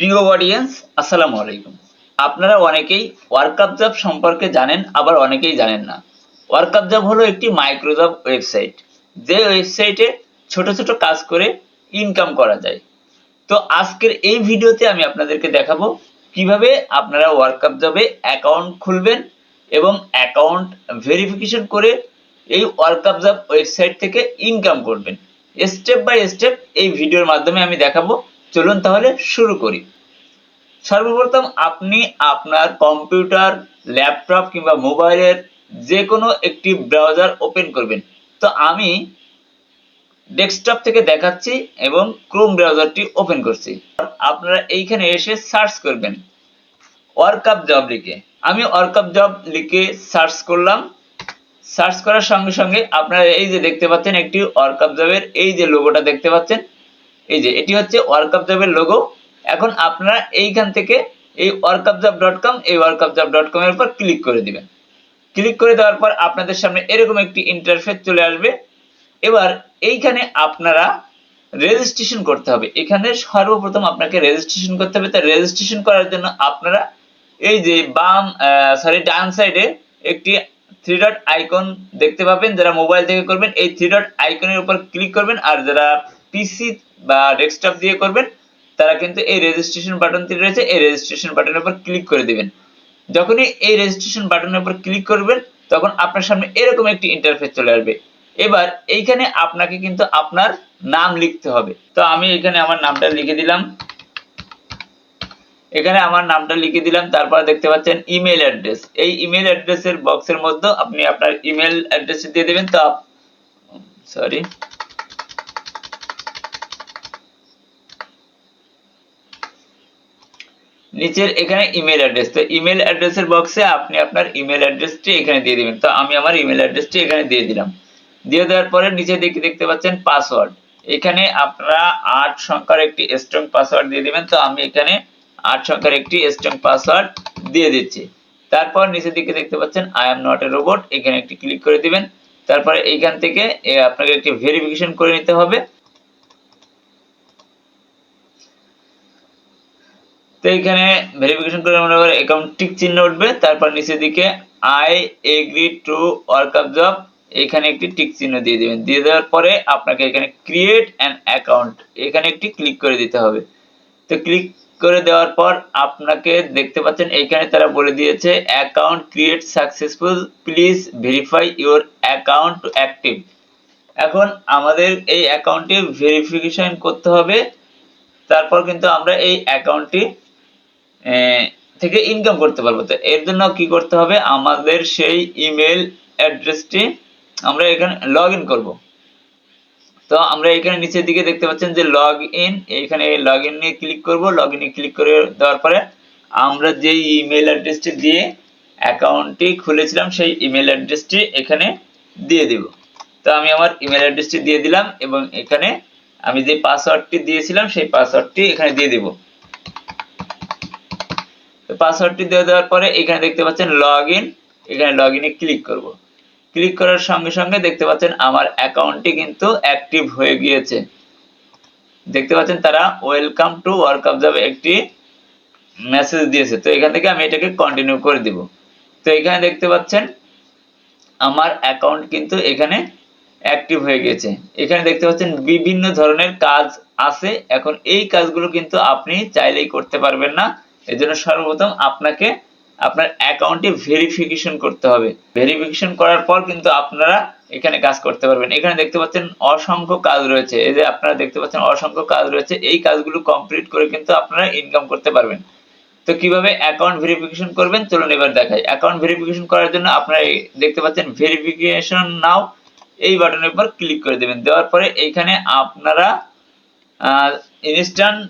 প্রিয় অডিয়েন্স আসসালামু আলাইকুম। আপনারা অনেকেই ওয়ার্কআপ জব সম্পর্কে জানেন, আবার অনেকেই জানেন না। ওয়ার্কআপ জব হলো একটি মাইক্রোজব ওয়েবসাইট যে ওয়েবসাইটে ছোট ছোট কাজ করে ইনকাম করা যায়। তো আজকের এই ভিডিওতে আমি আপনাদেরকে দেখাবো কীভাবে আপনারা ওয়ার্কআপ জবে অ্যাকাউন্ট খুলবেন এবং অ্যাকাউন্ট ভেরিফিকেশন করে এই ওয়ার্কআপ জব ওয়েবসাইট থেকে ইনকাম করবেন। স্টেপ বাই স্টেপ এই ভিডিওর মাধ্যমে আমি দেখাবো চলুন তাহলে শুরু করি। সর্বপ্রথম আপনি আপনার কম্পিউটার, ল্যাপটপ কিংবা মোবাইলের যে কোনো একটি ব্রাউজার ওপেন করবেন। তো আমি ডেস্কটপ থেকে দেখাচ্ছি এবং ক্রোম ব্রাউজারটি ওপেন করছি। আপনারা এইখানে এসে সার্চ করবেন ওয়ার্কআপ জব লিখে। আমি ওয়ার্কআপ জব লিখে সার্চ করলাম। সার্চ করার সঙ্গে সঙ্গে আপনারা এই যে দেখতে পাচ্ছেন, একটি ওয়ার্কআপ জবের এই যে লোগোটা দেখতে পাচ্ছেন এই যে, এটি হচ্ছে ওয়ার্কআপ জবের লোগো এখন আপনারা এইখান থেকে এই ওয়ার্কআপ জব ডট কম এই ওয়ার্কআপ জব ডট কম এর উপর ক্লিক করে দিবেন। ক্লিক করে দেওয়ার পর আপনাদের সামনে এরকম একটি ইন্টারফেস চলে আসবে। এবার এইখানে আপনারা রেজিস্ট্রেশন করতে হবে। এখানে সর্বপ্রথম আপনাকে রেজিস্ট্রেশন করতে হবে। তাই রেজিস্ট্রেশন করার জন্য আপনারা এই যে বাম সরি ডান সাইডে একটি থ্রি ডট আইকন দেখতে পাবেন। যারা মোবাইল থেকে করবেন, এই থ্রি ডট আইকনের উপর ক্লিক করবেন। আর যারা পিসি বা ডেস্কটপ দিয়ে করবেন, তারা কিন্তু এই রেজিস্ট্রেশন বাটনটি রয়েছে, এই রেজিস্ট্রেশন বাটনের উপর ক্লিক করে দিবেন। যখনই এই রেজিস্ট্রেশন বাটনের উপর ক্লিক করবেন, তখন আপনার সামনে এরকম একটি ইন্টারফেস চলে আসবে। এবার এইখানে আপনাকে কিন্তু আপনার নাম লিখতে হবে। তো আমি এখানে আমার নামটা লিখে দিলাম। এখানে আমার নামটা লিখে দিলাম, তারপর দেখতে পাচ্ছেন ইমেল অ্যাড্রেস এই ইমেল অ্যাড্রেসের বক্সের মধ্যে আপনি আপনার ইমেল অ্যাড্রেস দিয়ে দেবেন। তো সরি নিচের এখানে ইমেল অ্যাড্রেস তো ইমেল অ্যাড্রেসের বক্সে আপনি আপনার ইমেল অ্যাড্রেসটি এখানে দিয়ে দিবেন। তো আমি আমার ইমেল অ্যাড্রেসটি এখানে দিয়ে দিলাম। দিয়ে দেওয়ার পরে নিচে দিকে দেখতে পাচ্ছেন পাসওয়ার্ড এখানে আপনারা আট সংখ্যার একটি স্ট্রং পাসওয়ার্ড দিয়ে দিবেন। তো আমি এখানে আট সংখ্যার একটি স্ট্রং পাসওয়ার্ড দিয়ে দিচ্ছি। তারপর নিচের দিকে দেখতে পাচ্ছেন I am not a robot এখানে একটি ক্লিক করে দিবেন। তারপরে এইখান থেকে আপনাকে একটি ভেরিফিকেশন করে নিতে হবে। তো এখানে ভেরিফিকেশন করে মনে করে অ্যাকাউন্ট টিক চিহ্ন উঠবে, তারপর নিচের দিকে I agree to workup job এখানে একটি টিক চিহ্ন দিয়ে দিবেন। দিয়ে দেওয়ার পরে আপনাকে এখানে ক্রিয়েট অ্যান অ্যাকাউন্ট এখানে একটি ক্লিক করে দিতে হবে। তো ক্লিক করে দেওয়ার পর আপনাকে দেখতে পাচ্ছেন এইখানে তারা বলে দিয়েছে account create successful please verify your account to active এখন আমাদের এই অ্যাকাউন্টটি ভেরিফিকেশন করতে হবে, তারপর কিন্তু আমরা এই অ্যাকাউন্টটি থেকে ইনকাম করতে পারব। তো এর জন্য কি করতে হবে? আমাদের সেই ইমেল অ্যাড্রেসটি আমরা এখানে লগ ইন করব। তো আমরা এখানে নিচের দিকে দেখতে পাচ্ছেন যে লগ ইন এখানে লগ ইন নিয়ে ক্লিক করব। লগ ইনে ক্লিক করে দেওয়ার পরে আমরা যে ইমেল অ্যাড্রেসটি দিয়ে অ্যাকাউন্টটি খুলেছিলাম, সেই ইমেল অ্যাড্রেসটি এখানে দিয়ে দিব। তো আমি আমার ইমেল অ্যাড্রেসটি দিয়ে দিলাম এবং এখানে আমি যে পাসওয়ার্ডটি দিয়েছিলাম, সেই পাসওয়ার্ডটি এখানে দিয়ে দিব। পাসওয়ার্ডটি দিয়ে দেওয়ার পরে এখানে দেখতে পাচ্ছেন লগ ইন এখানে লগ ইনে ক্লিক করব। ক্লিক করার সঙ্গে সঙ্গে দেখতে পাচ্ছেন আমার অ্যাকাউন্টটি কিন্তু অ্যাক্টিভ হয়ে গিয়েছে। দেখতে পাচ্ছেন তারা ওয়েলকাম টু ওয়ার্কআপ জব একটি মেসেজ দিয়েছে। তো এখান থেকে আমি এটাকে কন্টিনিউ করে দিব। তো এখানে দেখতে পাচ্ছেন আমার অ্যাকাউন্ট কিন্তু এখানে অ্যাক্টিভ হয়ে গেছে এখানে দেখতে পাচ্ছেন বিভিন্ন ধরনের কাজ আছে। এখন এই কাজগুলো কিন্তু আপনি চাইলেই করতে পারবেন না। এজন্য সর্বপ্রথম আপনাকে আপনার অ্যাকাউন্টে ভেরিফিকেশন করতে হবে। ভেরিফিকেশন করার পর কিন্তু আপনারা এখানে কাজ করতে পারবেন। এখানে দেখতে পাচ্ছেন অসংখ্য কাজ রয়েছে। এই যে আপনারা দেখতে পাচ্ছেন অসংখ্য কাজ রয়েছে। এই কাজগুলো কমপ্লিট করে কিন্তু আপনারা ইনকাম করতে পারবেন। তো কীভাবে অ্যাকাউন্ট ভেরিফিকেশন করবেন? চলুন এবার দেখাই। অ্যাকাউন্ট ভেরিফিকেশন করার জন্য আপনারা দেখতে পাচ্ছেন ভেরিফিকেশন নাও এই বাটনের উপর ক্লিক করে দেবেন। দেওয়ার পরে এইখানে আপনারা ইনস্ট্যান্ট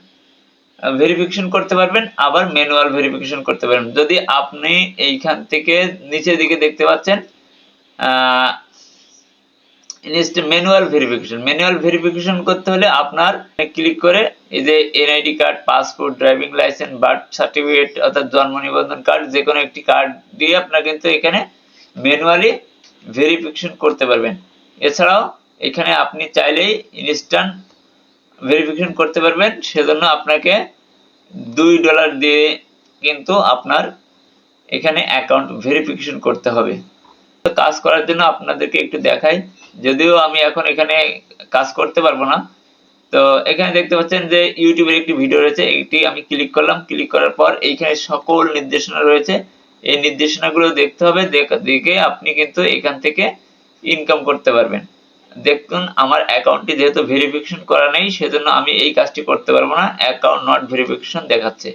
ভেরিফিকেশন করতে পারবেন, আবার ম্যানুয়াল ভেরিফিকেশন করতে পারবেন। যদি আপনি এইখান থেকে নিচের দিকে দেখতে পাচ্ছেন ম্যানুয়াল ভেরিফিকেশন ম্যানুয়াল ভেরিফিকেশন করতে হলে আপনার ক্লিক করে এই যে NID card passport driving licence birth certificate অর্থাৎ জন্ম নিবন্ধন কার্ড যে কোনো একটি কার্ড দিয়ে আপনার কিন্তু এখানে ম্যানুয়ালি ভেরিফিকেশন করতে পারবেন। এছাড়াও এখানে আপনি চাইলেই ইনস্ট্যান্ট ভেরিফিকেশন করতে পারবেন, সেজন্য আপনাকে দুই ডলার দিয়ে কিন্তু আপনার এখানে অ্যাকাউন্ট ভেরিফিকেশন করতে হবে। কাজ করার জন্য আপনাদেরকে একটু দেখাই, যদিও আমি এখন এখানে কাজ করতে পারব না, তো এখানে দেখতে পাচ্ছেন যে ইউটিউবের একটি ভিডিও রয়েছে, এটি আমি ক্লিক করলাম ক্লিক করার পর এইখানে সকল নির্দেশনা রয়েছে। এই নির্দেশনাগুলো দেখতে হবে, দেখে আপনি কিন্তু এখান থেকে ইনকাম করতে পারবেন। দেখুন, আমার অ্যাকাউন্টটি যেহেতু ভেরিফিকেশন করা নেই, সেজন্য আমি এই কাজটি করতে পারব না। অ্যাকাউন্ট নট ভেরিফিকেশন দেখাচ্ছে।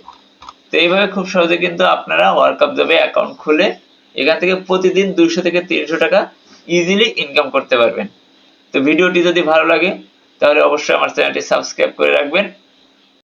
তো এইভাবে খুব সহজে কিন্তু আপনারা ওয়ার্কআপ জবে অ্যাকাউন্ট খুলে এখান থেকে প্রতিদিন দুইশো থেকে তিনশো টাকা ইজিলি ইনকাম করতে পারবেন। তো ভিডিওটি যদি ভালো লাগে, তাহলে অবশ্যই আমার চ্যানেলটি সাবস্ক্রাইব করে রাখবেন।